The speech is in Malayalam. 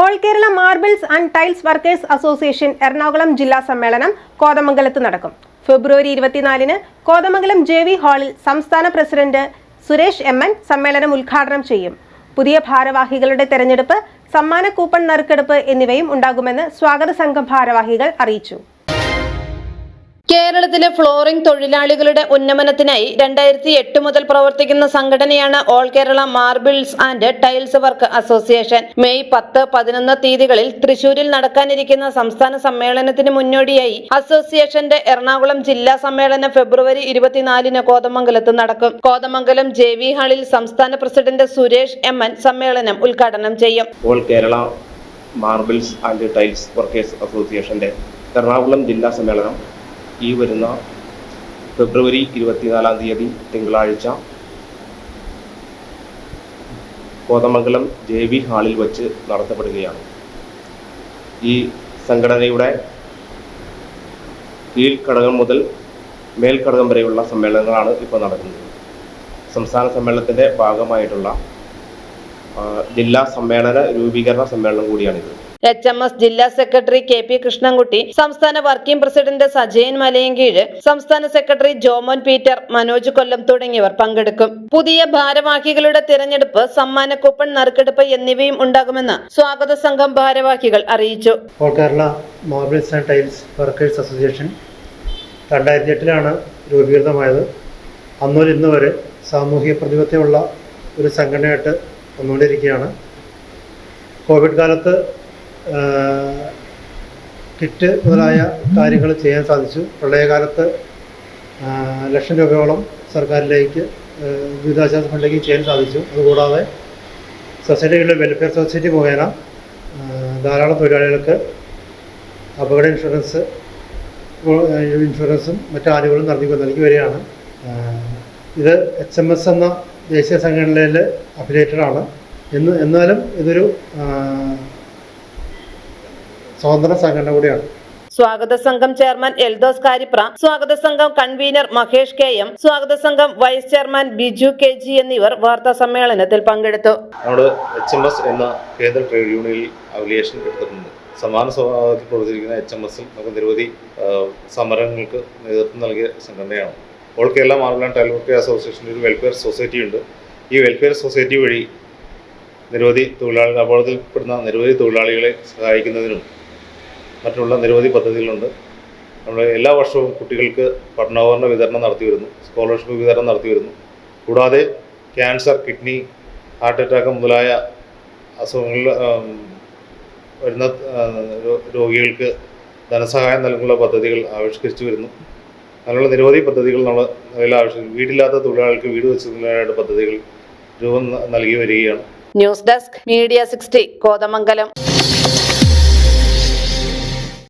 All Kerala marbles and tiles workers association Ernakulam ജില്ലാ സമ്മേളനം കോതമംഗലത്ത് നടക്കും ഫെബ്രുവരി ഇരുപത്തിനാലിന് കോതമംഗലം ജെ വി ഹാളിൽ സംസ്ഥാന പ്രസിഡന്റ് സുരേഷ് എം എൻ സമ്മേളനം ഉദ്ഘാടനം ചെയ്യും. പുതിയ ഭാരവാഹികളുടെ തെരഞ്ഞെടുപ്പ് സമ്മാന കൂപ്പൺ നറുക്കെടുപ്പ് എന്നിവയും ഉണ്ടാകുമെന്ന് സ്വാഗത സംഘം ഭാരവാഹികൾ അറിയിച്ചു. കേരളത്തിലെ ഫ്ലോറിംഗ് തൊഴിലാളികളുടെ ഉന്നമനത്തിനായി രണ്ടായിരത്തി എട്ട് മുതൽ പ്രവർത്തിക്കുന്ന സംഘടനയാണ് all Kerala marbles and tiles work association. May പത്ത് പതിനൊന്ന് തീയതികളിൽ തൃശൂരിൽ നടക്കാനിരിക്കുന്ന സംസ്ഥാന സമ്മേളനത്തിന് മുന്നോടിയായി അസോസിയേഷന്റെ എറണാകുളം ജില്ലാ സമ്മേളനം ഫെബ്രുവരി ഇരുപത്തിനാലിന് കോതമംഗലത്ത് നടക്കും. കോതമംഗലം ജെ വി ഹാളിൽ സംസ്ഥാന പ്രസിഡന്റ് സുരേഷ് എം എൻ സമ്മേളനം ഉദ്ഘാടനം ചെയ്യും. All Kerala marbles and tiles workers അസോസിയേഷന്റെ എറണാകുളം ജില്ലാ സമ്മേളനം ഈ വരുന്ന ഫെബ്രുവരി ഇരുപത്തിനാലാം തീയതി തിങ്കളാഴ്ച കോതമംഗലം ജെ വി ഹാളിൽ വച്ച് നടത്തപ്പെടുകയാണ്. ഈ സംഘടനയുടെ കീഴ്ഘടകം മുതൽ മേൽഘടകം വരെയുള്ള സമ്മേളനങ്ങളാണ് ഇപ്പോൾ നടക്കുന്നത്. സംസ്ഥാന സമ്മേളനത്തിന്റെ ഭാഗമായിട്ടുള്ള ജില്ലാ സമ്മേളന രൂപീകരണ സമ്മേളനം കൂടിയാണിത്. എച്ച് എം എസ് ജില്ലാ സെക്രട്ടറി കെ പി കൃഷ്ണൻകുട്ടി സംസ്ഥാന വർക്കിംഗ് പ്രസിഡന്റ് സജയൻ മലയൻകീഴ് സംസ്ഥാന സെക്രട്ടറി ജോമോൻ പീറ്റർ മനോജ് കൊല്ലം തുടങ്ങിയവർ പങ്കെടുക്കും. പുതിയ ഭാരവാഹികളുടെ തിരഞ്ഞെടുപ്പ് സമ്മാന കൂപ്പൺ നറുക്കെടുപ്പ് എന്നിവയും ഉണ്ടാകുമെന്ന് സ്വാഗത സംഘം ഭാരവാഹികൾ അറിയിച്ചു. Kerala and tiles workers association രണ്ടായിരത്തി എട്ടിലാണ് രൂപീകൃതമായത്. അന്നു മുതൽ ഇന്ന് വരെ സാമൂഹിക പ്രതിബദ്ധതയുള്ള ഒരു സംഘടനയായിട്ട് വന്നുകൊണ്ടിരിക്കുകയാണ്. കോവിഡ് കാലത്ത് കിറ്റ് മുതലായ കാര്യങ്ങൾ ചെയ്യാൻ സാധിച്ചു. പ്രളയകാലത്ത് ലക്ഷം രൂപയോളം സർക്കാരിലേക്ക് ദുരിതാശ്വാസ ഫണ്ടിലേക്ക് ചെയ്യാൻ സാധിച്ചു. അതുകൂടാതെ സൊസൈറ്റികളിലെ വെൽഫെയർ സൊസൈറ്റി മുഖേന ധാരാളം തൊഴിലാളികൾക്ക് അപകട ഇൻഷുറൻസ് ഇൻഷുറൻസും മറ്റു ആനുകൂല്യം നടത്തി നൽകി വരികയാണ്. ഇത് എച്ച് എം എസ് എന്ന ദേശീയ സംഘടനയിലെ അഫിലിയേറ്റഡ് ആണ്. എന്ന് എന്നാലും ഇതൊരു സ്വതന്ത്ര സംഘടന കൂടിയാണ്. സ്വാഗത സംഘം ചെയർമാൻ എൽദോസ് കാരിപ്ര സ്വാഗത സംഘം കൺവീനർ മഹേഷ് കെ എം സ്വാഗത സംഘം vice chairman Biju K G എന്നിവർ വാർത്താ സമ്മേളനത്തിൽ പങ്കെടുത്തു. നമ്മുടെ എച്ച് എം എസ് എന്ന കേന്ദ്ര ട്രേഡ് യൂണിയനിൽ അഫിലിയേഷൻ എടുത്തിട്ടുണ്ട്. സമാന സ്വഭാവത്തിൽ പ്രവർത്തിക്കുന്ന എച്ച് എം എസിൽ നമുക്ക് നിരവധി സമരങ്ങൾക്ക് നേതൃത്വം നൽകിയ സംഘടനയാണ്. All Kerala marble and tile work അസോസിയേഷന്റെ ഒരു വെൽഫെയർ സൊസൈറ്റി ഉണ്ട്. ഈ വെൽഫെയർ സൊസൈറ്റി വഴി നിരവധി തൊഴിലാളികൾ അപകടത്തിൽപ്പെടുന്ന നിരവധി തൊഴിലാളികളെ സഹായിക്കുന്നതിനും മറ്റുള്ള നിരവധി പദ്ധതികളുണ്ട്. നമ്മൾ എല്ലാ വർഷവും കുട്ടികൾക്ക് പഠനോപകരണ വിതരണം നടത്തി വരുന്നു. സ്കോളർഷിപ്പ് വിതരണം നടത്തി വരുന്നു. കൂടാതെ ക്യാൻസർ കിഡ്നി ഹാർട്ട് അറ്റാക്ക് മുതലായ അസുഖങ്ങളിൽ വരുന്ന രോഗികൾക്ക് ധനസഹായം നൽകുന്ന പദ്ധതികൾ ആവിഷ്കരിച്ചു വരുന്നു. അങ്ങനെയുള്ള നിരവധി പദ്ധതികൾ നമ്മൾ നിലവിൽ ആവശ്യം വീടില്ലാത്ത തൊഴിലാളികൾക്ക് വീട് വെച്ച് പദ്ധതികൾ രൂപം നൽകി വരികയാണ്. News desk media sixty Kothamangalam.